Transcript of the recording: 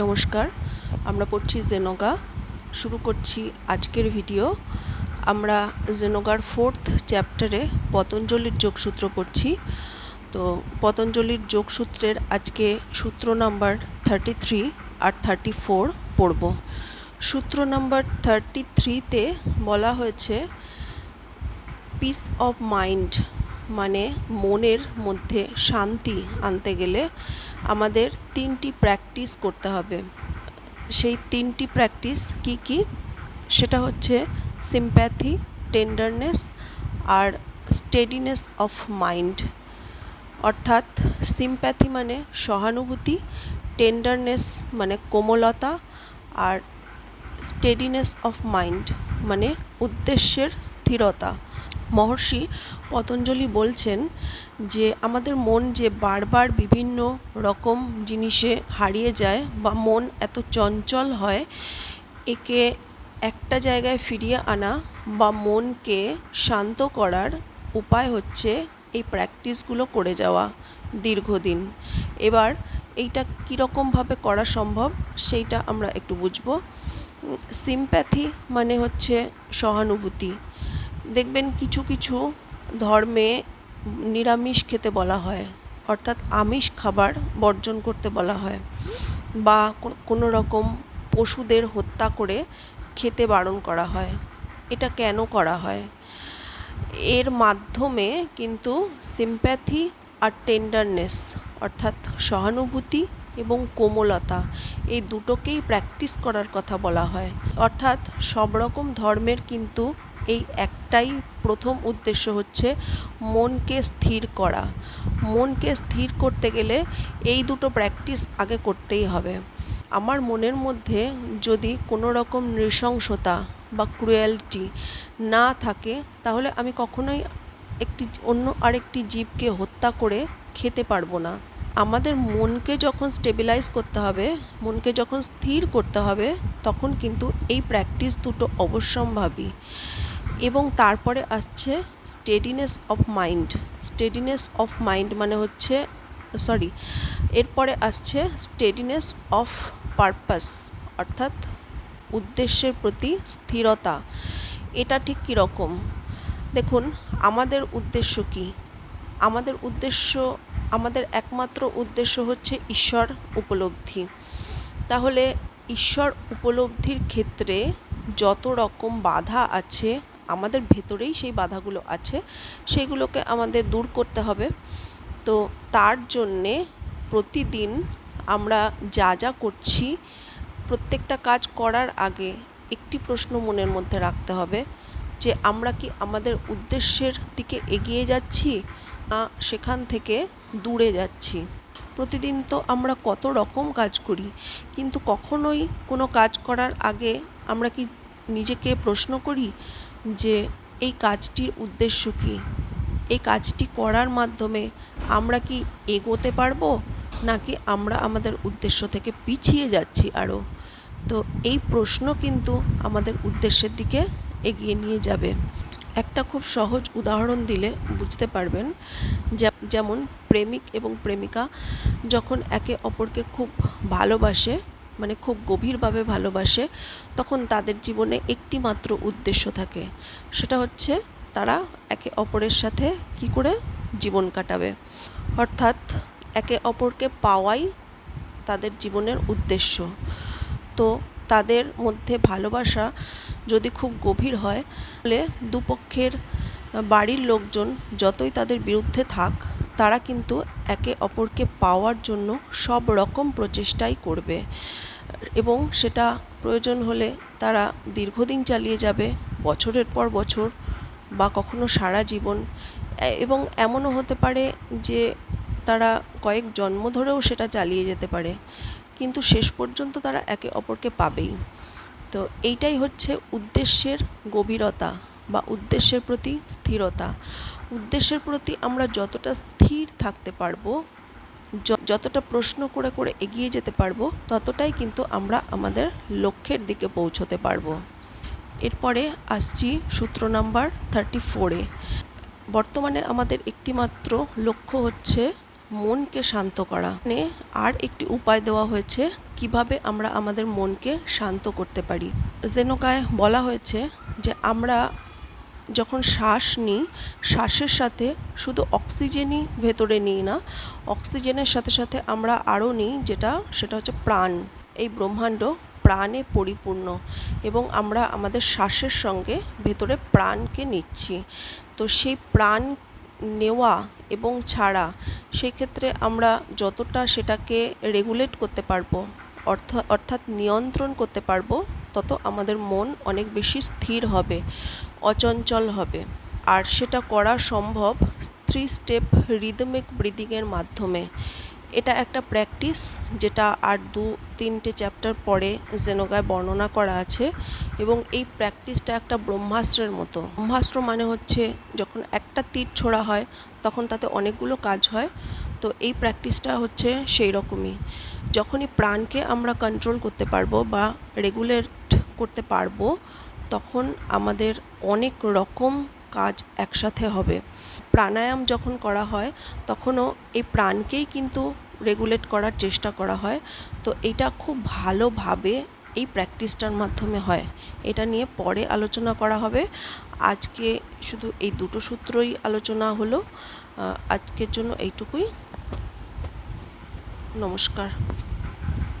নমস্কার, আমরা পড়ছি জেনোগা। শুরু করছি আজকের ভিডিও। আমরা জেনোগার ফোর্থ চ্যাপ্টারে পতঞ্জলির যোগসূত্র পড়ছি। তো পতঞ্জলির যোগসূত্রের আজকে সূত্র নাম্বার থার্টি থ্রি আর থার্টি ফোর পড়ব। সূত্র নাম্বার থার্টি থ্রিতে বলা হয়েছে পিস অফ মাইন্ড মানে মনের মধ্যে শান্তি আনতে গেলে আমাদের তিনটি প্র্যাকটিস করতে হবে। সেই তিনটি প্র্যাকটিস কি কি? সেটা হচ্ছে সিম্প্যাথি টেন্ডারনেস আর স্টেডিনেস অফ মাইন্ড অর্থাৎ সিম্প্যাথি মানে সহানুভূতি টেন্ডারনেস মানে কোমলতা আর স্টেডিনেস অফ মাইন্ড মানে উদ্দেশ্যের স্থিরতা। মহর্ষি পতঞ্জলি বলছেন যে, আমাদের মন যে বারবার বিভিন্ন রকম জিনিসে হারিয়ে যায় বা মন এত চঞ্চল হয়, একে একটা জায়গায় ফিরিয়ে আনা বা মনকে শান্ত করার উপায় হচ্ছে এই প্র্যাকটিসগুলো করে যাওয়া দীর্ঘদিন। এবার এইটা কীরকমভাবে করা সম্ভব, সেইটা আমরা একটু বুঝব। সিম্প্যাথি মানে হচ্ছে সহানুভূতি। দেখবেন কিছু কিছু ধর্মে নিরামিষ খেতে বলা হয়, অর্থাৎ আমিষ খাবার বর্জন করতে বলা হয় বা কোনো রকম পশুদের হত্যা করে খেতে বারণ করা হয়। এটা কেন করা হয়? এর মাধ্যমে কিন্তু সিম্প্যাথি আর টেন্ডারনেস অর্থাৎ সহানুভূতি এবং কোমলতা, এই দুটোকেই প্র্যাকটিস করার কথা বলা হয়। অর্থাৎ সব রকম ধর্মের কিন্তু এই একটাই প্রথম উদ্দেশ্য হচ্ছে মনকে স্থির করা। মনকে স্থির করতে গেলে এই দুটো প্র্যাকটিস আগে করতেই হবে। আমার মনের মধ্যে যদি কোনো রকম নৃশংসতা বা ক্রুয়েলটি না থাকে, তাহলে আমি কখনোই একটি অন্য আরেকটি জীবকে হত্যা করে খেতে পারব না। আমাদের মনকে যখন স্টেবিলাইজ করতে হবে, মনকে যখন স্থির করতে হবে, তখন কিন্তু এই প্র্যাকটিস দুটো অবশ্যম্ভাবী। এবং তারপরে আসছে steadiness of mind steadiness of mind মানে হচ্ছে সরি এরপরে আসছে স্টেডিনেস অফ পারপাস অর্থাৎ উদ্দেশ্যের প্রতি স্থিরতা। এটা ঠিক কীরকম দেখুন, আমাদের উদ্দেশ্য কি? আমাদের উদ্দেশ্য আমাদের একমাত্র উদ্দেশ্য হচ্ছে ঈশ্বর উপলব্ধি। তাহলে ঈশ্বর উপলব্ধির ক্ষেত্রে যত রকম বাধা আছে, আমাদের ভেতরেই সেই বাধাগুলো আছে সেইগুলোকে আমাদের দূর করতে হবে। তো তার জন্যে প্রতিদিন আমরা যা যা করছি, প্রত্যেকটা কাজ করার আগে একটি প্রশ্ন মনের মধ্যে রাখতে হবে যে, আমরা কি আমাদের উদ্দেশ্যের দিকে এগিয়ে যাচ্ছি? সেখান থেকে দূরে যাচ্ছি। প্রতিদিন তো আমরা কত রকম কাজ করি, কিন্তু কখনোই কোনো কাজ করার আগে আমরা কি নিজেকে প্রশ্ন করি যে, এই কাজটির উদ্দেশ্য কী? এই কাজটি করার মাধ্যমে আমরা কি এগোতে পারব, নাকি আমরা আমাদের উদ্দেশ্য থেকে পিছিয়ে যাচ্ছি আরও? তো এই প্রশ্ন কিন্তু আমাদের উদ্দেশ্যের দিকে এগিয়ে নিয়ে যাবে। একটা খুব সহজ উদাহরণ দিলে বুঝতে পারবেন। যেমন প্রেমিক এবং প্রেমিকা যখন একে অপরকে খুব ভালোবাসে মানে খুব গভীরভাবে ভালোবাসে, তখন তাদের জীবনে একটি মাত্র উদ্দেশ্য থাকে। সেটা হচ্ছে তারা একে অপরের সাথে কি করে? জীবন কাটাবে। অর্থাৎ একে অপরকে পাওয়াই তাদের জীবনের উদ্দেশ্য। তো তাদের মধ্যে ভালোবাসা যদি খুব গভীর হয়, তাহলে দুপক্ষের বাড়ির লোকজন যতই তাদের বিরুদ্ধে থাক, তারা কিন্তু একে অপরকে পাওয়ার জন্য সব রকম প্রচেষ্টাই করবে। এবং সেটা প্রয়োজন হলে তারা দীর্ঘদিন চালিয়ে যাবে, বছরের পর বছর বা কখনো সারা জীবন। এবং এমনও হতে পারে যে তারা কয়েক জন্ম ধরেও সেটা চালিয়ে যেতে পারে। কিন্তু শেষ পর্যন্ত তারা একে অপরকে পাবেই। তো এইটাই হচ্ছে উদ্দেশ্যের গভীরতা বা উদ্দেশ্যের প্রতি স্থিরতা। উদ্দেশ্যের প্রতি আমরা যতটা স্থির থাকতে পারব যতটা প্রশ্ন করে করে এগিয়ে যেতে পারব, ততটাই কিন্তু আমরা আমাদের লক্ষ্যের দিকে পৌঁছতে পারব। এরপরে আসছি সূত্র নাম্বার থার্টি ফোরে বর্তমানে আমাদের একটিমাত্র লক্ষ্য হচ্ছে মনকে শান্ত করা। মানে আর একটি উপায় দেওয়া হয়েছে, কীভাবে আমরা আমাদের মনকে শান্ত করতে পারি। জেনোকায় বলা হয়েছে যে, আমরা যখন শ্বাস নিই, শ্বাসের সাথে শুধু অক্সিজেনই ভেতরে নিই না, অক্সিজেনের সাথে সাথে আমরা আরও নিই যেটা, সেটা হচ্ছে প্রাণ। এই ব্রহ্মাণ্ড প্রাণে পরিপূর্ণ এবং আমরা আমাদের শ্বাসের সঙ্গে ভেতরে প্রাণকে নিচ্ছি। তো সেই প্রাণ নেওয়া এবং ছাড়া, সেক্ষেত্রে আমরা যতটা সেটাকে রেগুলেট করতে পারব, অর্থ, অর্থাৎ নিয়ন্ত্রণ করতে পারব, তত আমাদের মন অনেক বেশি স্থির হবে, অচঞ্চল হবে। আর সেটা করা সম্ভব থ্রি স্টেপ রিদমিক ব্রিদিংয়ের মাধ্যমে। এটা একটা প্র্যাকটিস যেটা আর দু, তিনটে চ্যাপ্টার পরে জেনোগায় বর্ণনা করা আছে এবং এই প্র্যাকটিসটা একটা ব্রহ্মাস্ত্রের মতো। ব্রহ্মাস্ত্র মানে হচ্ছে যখন একটা তীর ছোড়া হয়, তখন তাতে অনেকগুলো কাজ হয়, তো এই প্র্যাকটিসটা হচ্ছে সেই রকমই যখনই প্রাণকে আমরা কন্ট্রোল করতে পারব বা রেগুলেট করতে পারব, তখন আমাদের অনেক রকম কাজ একসাথে হবে। প্রাণায়াম যখন করা হয়, তখনও এই প্রাণকেই কিন্তু রেগুলেট করার চেষ্টা করা হয়। তো এটা খুব ভালোভাবে এই প্র্যাকটিসটার মাধ্যমে হয়। এটা নিয়ে পরে আলোচনা করা হবে। আজকে শুধু এই দুটো সূত্রই আলোচনা হলো। আজকের জন্য এইটুকুই। নমস্কার।